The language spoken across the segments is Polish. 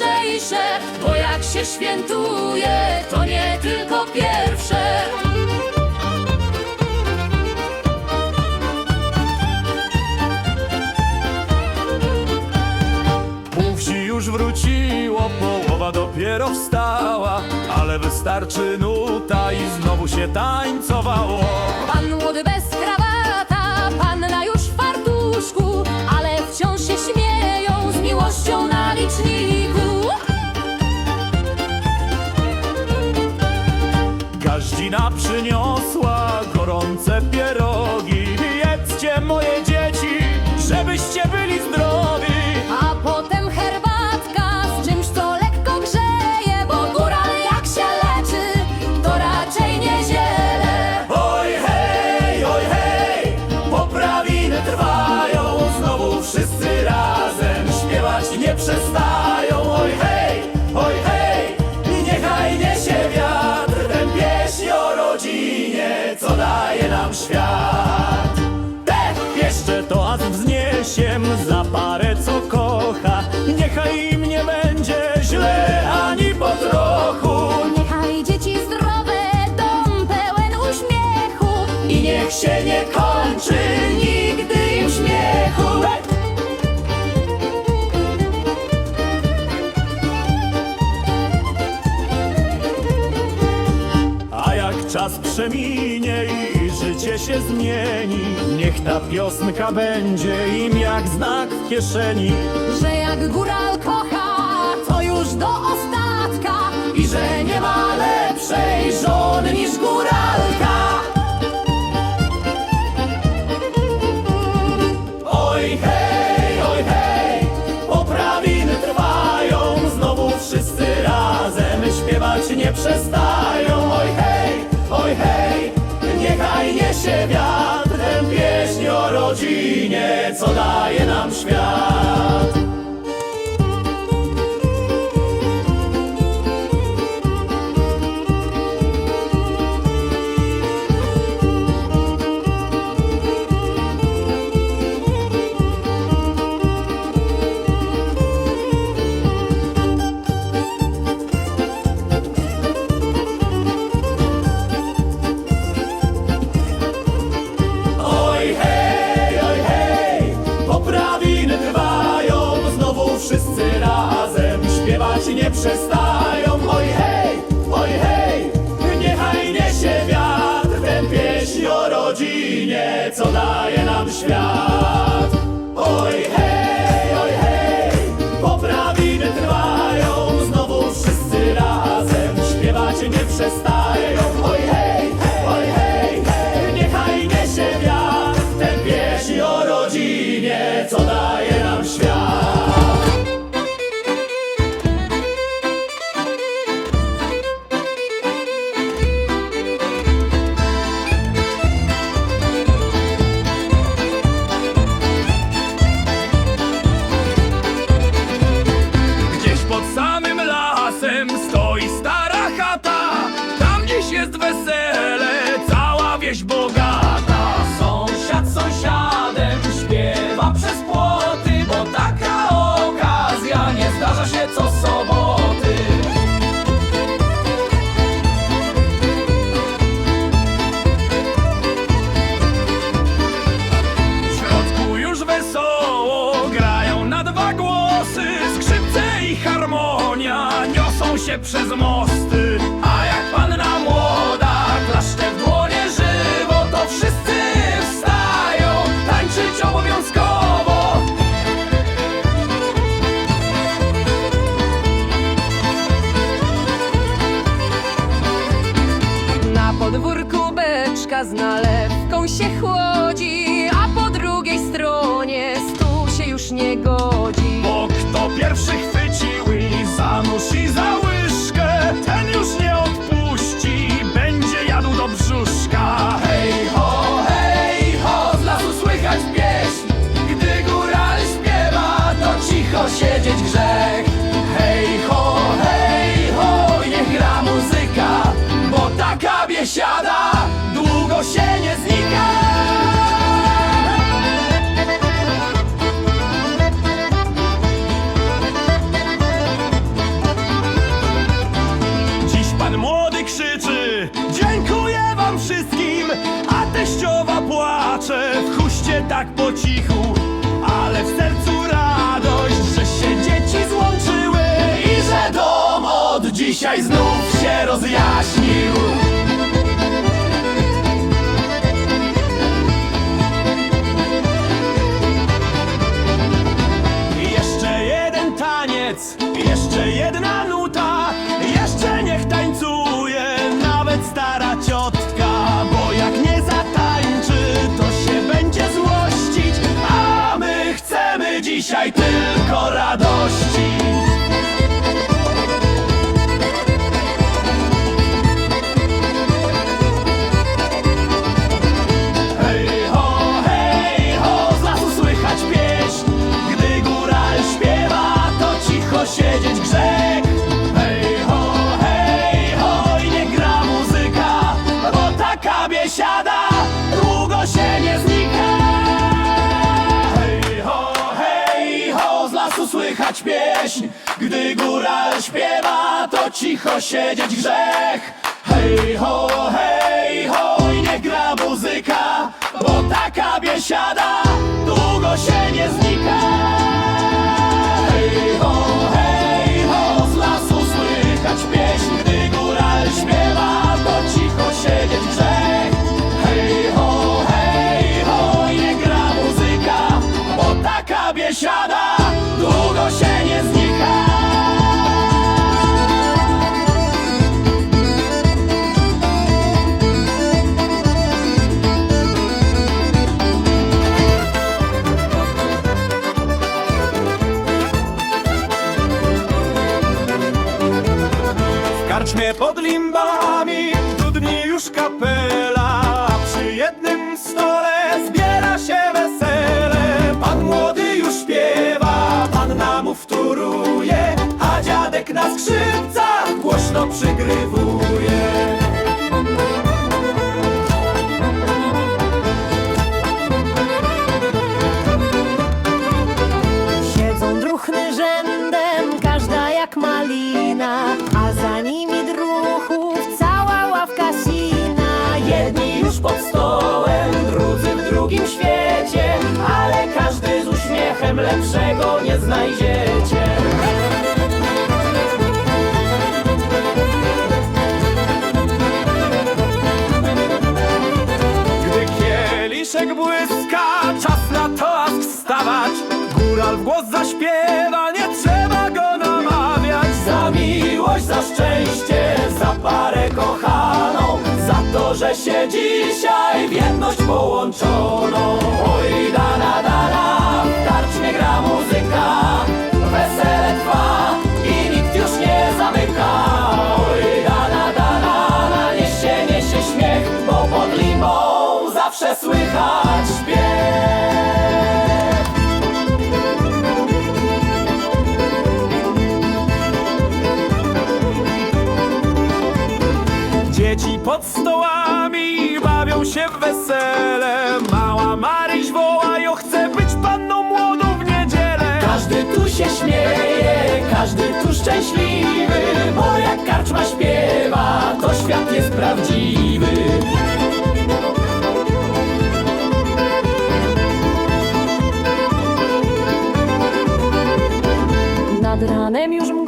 najważniejsze, bo jak się świętuje, to nie tylko pierwsze. Pół już wróciło, połowa dopiero wstała, ale wystarczy nuta i znowu się tańcowało. przyniosła. przeminie i życie się zmieni. Niech ta piosenka będzie im jak znak w kieszeni. Że jak góra wiatrem pieśń o rodzinie, co daje nam świat. Cichu, ale w sercu radość, że się dzieci złączyły i że dom od dzisiaj znów się rozjaśnił. Siedzieć grzech. Hej ho, hej ho, nie gra muzyka Bo taka biesiada długo się nie znika. Hej ho, hej ho, z lasu słychać pieśń Gdy góral śpiewa, to cicho siedzieć grzech. Hej ho, hej ho, nie gra muzyka Bo taka biesiada wtóruje A dziadek na skrzypcach głośno przygrywuje lepszego nie znajdziecie. Gdy kieliszek błyska, czas na toast wstawać. Góral w głos zaśpiewa, nie trzeba go namawiać. Za miłość, za szczęście, za parę kochaną Za to, że się dzisiaj w jedność połączono Oj, dana, dana, w karczmie gra muzyka Wesele trwa i nikt już nie zamyka. Oj, dana, dana, na niesie, niesie śmiech Bo pod limbą zawsze słychać śpiew pod stołami bawią się w wesele. Mała Maryś woła, jo chce być panną młodą w niedzielę. Każdy tu się śmieje, każdy tu szczęśliwy Bo jak karczma śpiewa, to świat jest prawdziwy. Nad ranem już mgła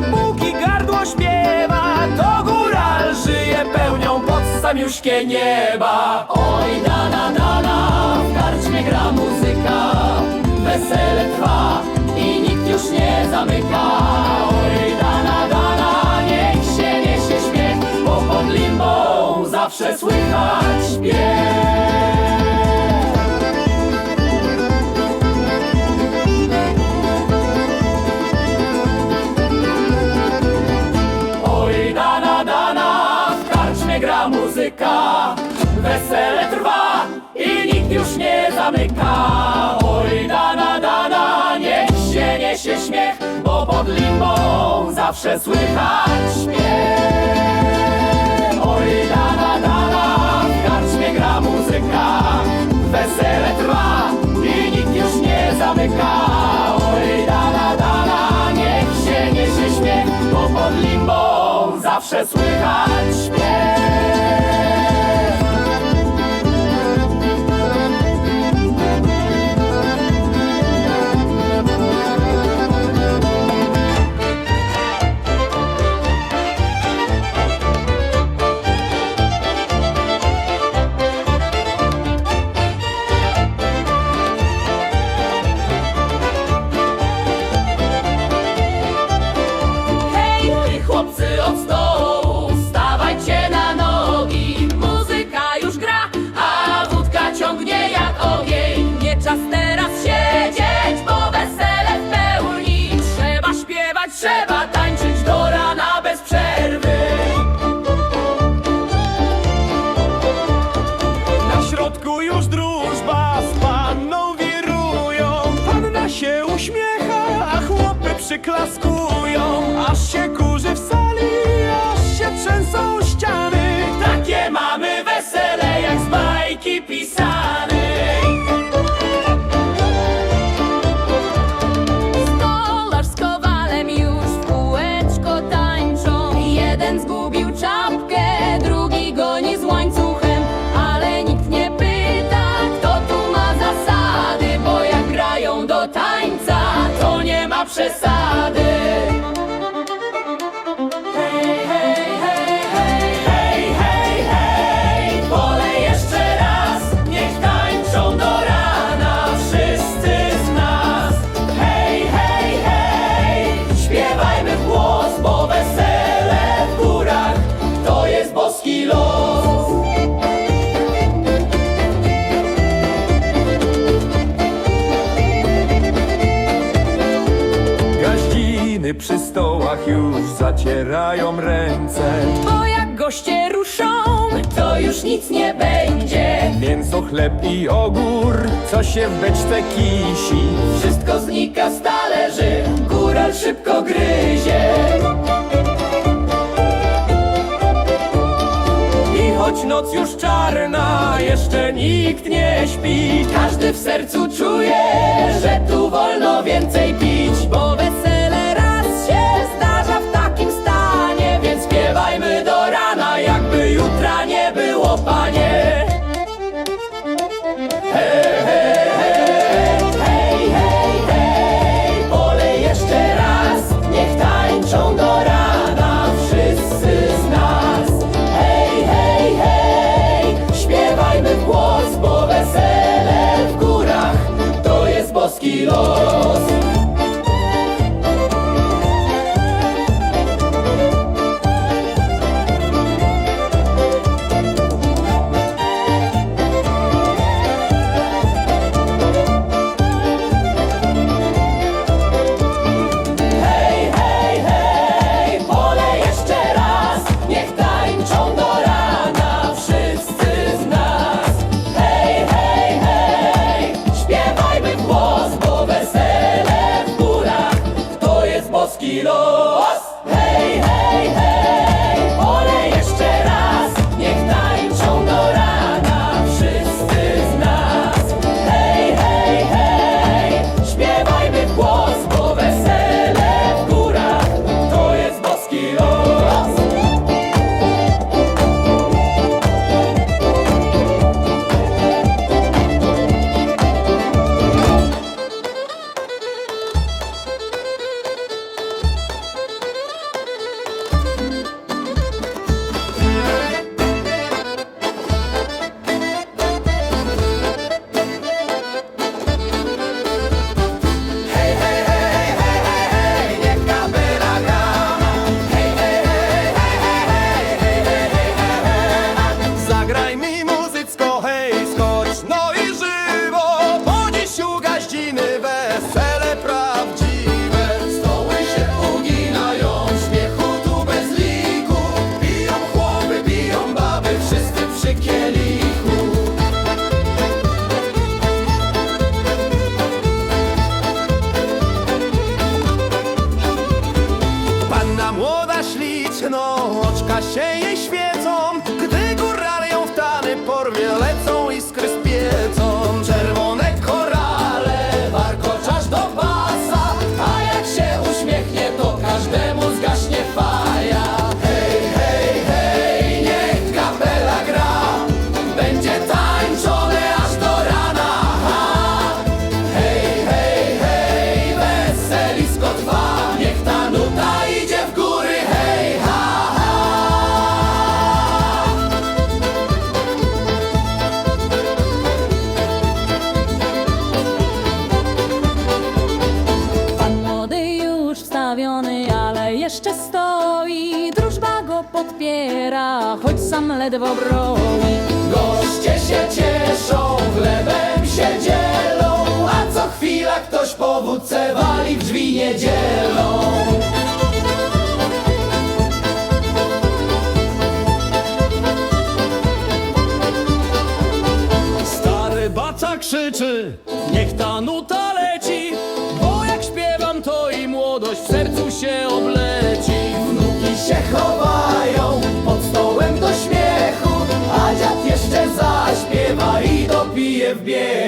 dopóki gardło śpiewa To góral żyje pełnią pod samiuszkie nieba. Oj, dana, dana, w karczmie gra muzyka Wesele trwa i nikt już nie zamyka. Oj, dana, dana, niech się niesie śmiech Bo pod limbą zawsze słychać śpiew zamyka Oj, dana, dana, niech się niesie śmiech Bo pod limbą zawsze słychać śmiech. Oj, dana, dana, w karczmie gra muzyka Wesele trwa i nikt już nie zamyka. Oj, dana, dana, niech się niesie śmiech Bo pod limbą zawsze słychać śmiech. już zacierają ręce. Bo jak goście ruszą, to już nic nie będzie. Mięso, chleb i ogór, co się w beczce kisi. Wszystko znika z talerzy, góral szybko gryzie. I choć noc już czarna, jeszcze nikt nie śpi. Każdy w sercu czuje, że tu wolno więcej pić, bo wesele Lord. ledwo broni. Goście się cieszą, chlebem się dzielą, a co chwila ktoś po wódce wali, w drzwi nie dzielą. Stary baca krzyczy, niech ta nuta leci, bo jak śpiewam to i młodość w sercu się obleci. Wnuki się chowają. bien.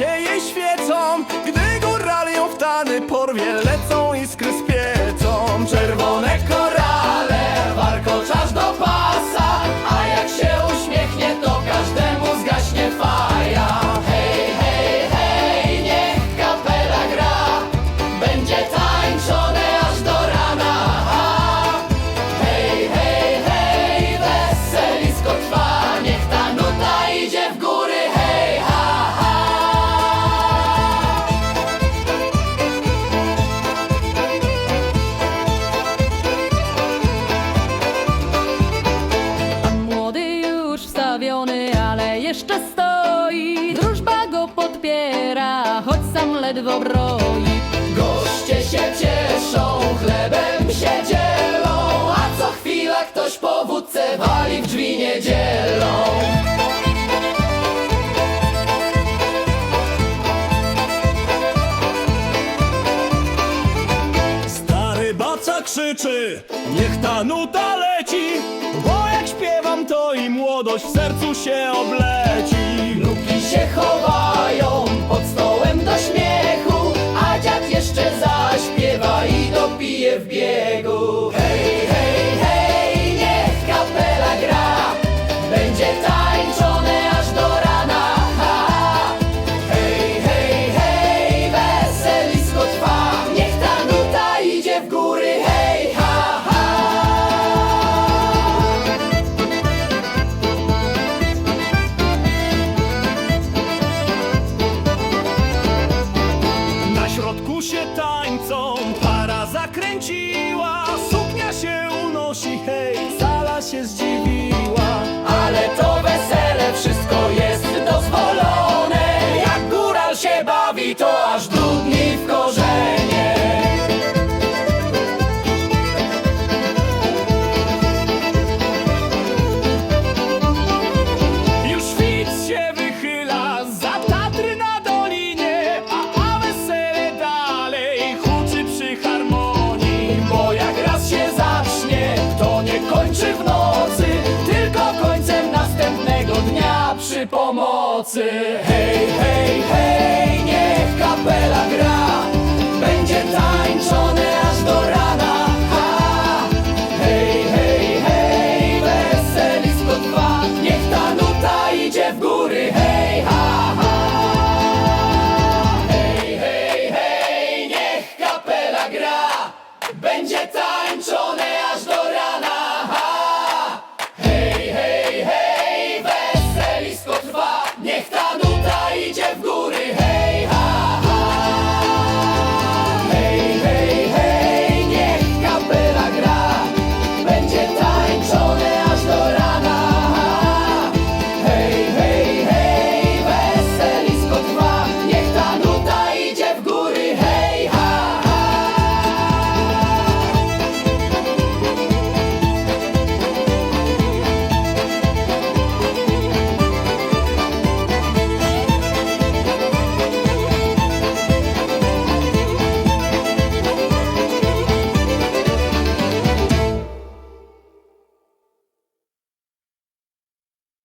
Yeah. Dali w drzwi nie dzielą. Stary baca krzyczy Niech ta nuta leci Bo jak śpiewam to i młodość w sercu się obleci. Luki się chowają say hey.